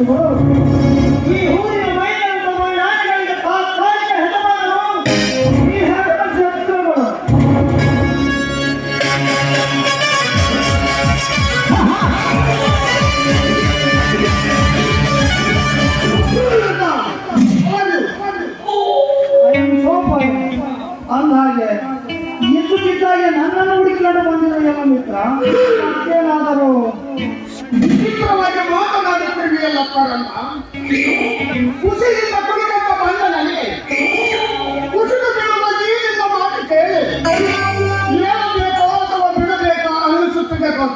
ಬರೋದು ಈ ಊರಿನ ಮೈದಾನ ನಾಡಿಗಳಿಗೆ ತಾತ್ಕಾಲಿಕ ಹೆಸರನ್ನು ಈ ಹೆಸರು ಬಿದ್ದಾಗೆ ನನ್ನನ್ನು ಹುಡುಕಿಕೊಂಡು ಬಂದಿರೋ ಮಿತ್ರ, ಏನಾದರೂ ವಿಚಿತ್ರವಾಗಿ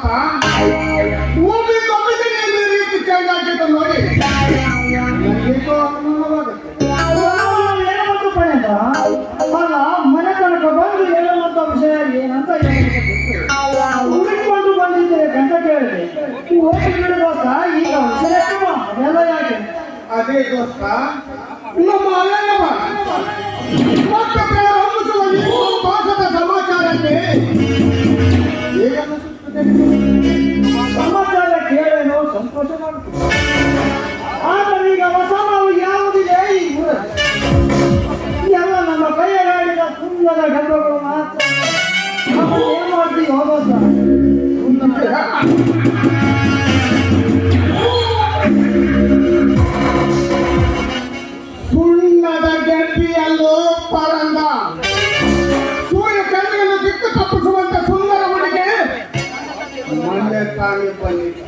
ಗೊತ್ತಾ ಭೂಮಿ ಈ ರೀತಿ ಚೇಂಜ್ ಆಗಿದ್ದು ನೋಡಿ. ನನಗೇಕೋ ಅನುಮಾನವಾಗುತ್ತೆ ಪಡೆದ ಮನೆ ತನಕ ಬಂದು ಹೇಳುವಂತ ವಿಷಯ ಏನಂತ ಹುಡುಕಿಕೊಂಡು ಬಂದಿದ್ದೇವೆ ಗಂಟ ಕೇಳಿದೆ. ಹೋಗಿ ಬಿಡುವಾಗ ಈಗ ವಿಷಯ ಅದೆಲ್ಲ ಯಾಕೆ ಅದೇ ದೋಸ್ತ. ನಮ್ಮ ಅಲೆಯವ ಮತ್ತೆ ಪ್ರಾರಂಭಿಸುವ ಮಾಸದ ಸಮಾಚಾರಕ್ಕೆ ಸುಣ್ಣದ ಗೆಡ್ಡಿಯಲ್ಲೂ ಪರಂದ. ಸೂರ್ಯ ಚಂದ್ರನ ದಿಕ್ಕು ತಪ್ಪಿಸುವಂತ ಸುಂದರ ಹುಡುಗಿ. ಮೊನ್ನೆ ತಾನೇ ಬಂದಿದ್ದ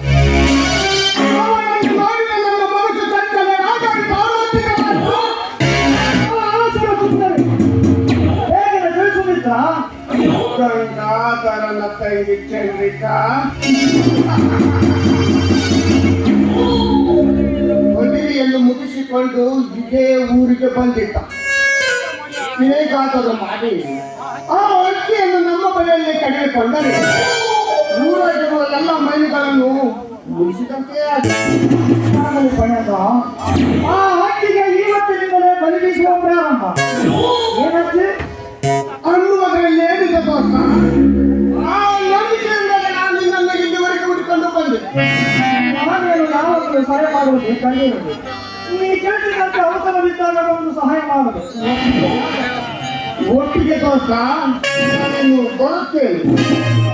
ಗಂಗಾಧರನ ತಂಗಿ ಚಂದ್ರಿಕಾ. ಮದುವೆಯನ್ನು ಮುಗಿಸಿಕೊಂಡು ಇದೇ ಊರಿಗೆ ಬಂದಿದ್ದ. ಹೇಗಾದರೂ ಮಾಡಿ ಆ ಅಕ್ಕಿಯನ್ನು ನಮ್ಮ ಮನೆಯಲ್ಲಿ ಕಳೆದುಕೊಂಡರೆ ಊರಾಗಿರುವ ಎಲ್ಲ ಮೈನುಗಳನ್ನು ಮುಗಿಸಿದಂತೆ ಪಡೆದ ಆ ಹಕ್ಕಿಗೆ ಇವತ್ತಿನಿಂದಲೇ ಬಂದಿಸುವ ಪ್ರಾರಂಭ. ಯಾವತ್ತೂ ಸಹಾಯ ಮಾಡುವುದು ಕಂಡಿರುವುದು ಈ ಕೇಳಿದಂತೆ ಅವಸರವಿದ್ದಾಗ ಒಂದು ಸಹಾಯ ಮಾಡುದು ಒಟ್ಟಿಗೆ ತೋರ್ಸ ಬರುತ್ತೇನೆ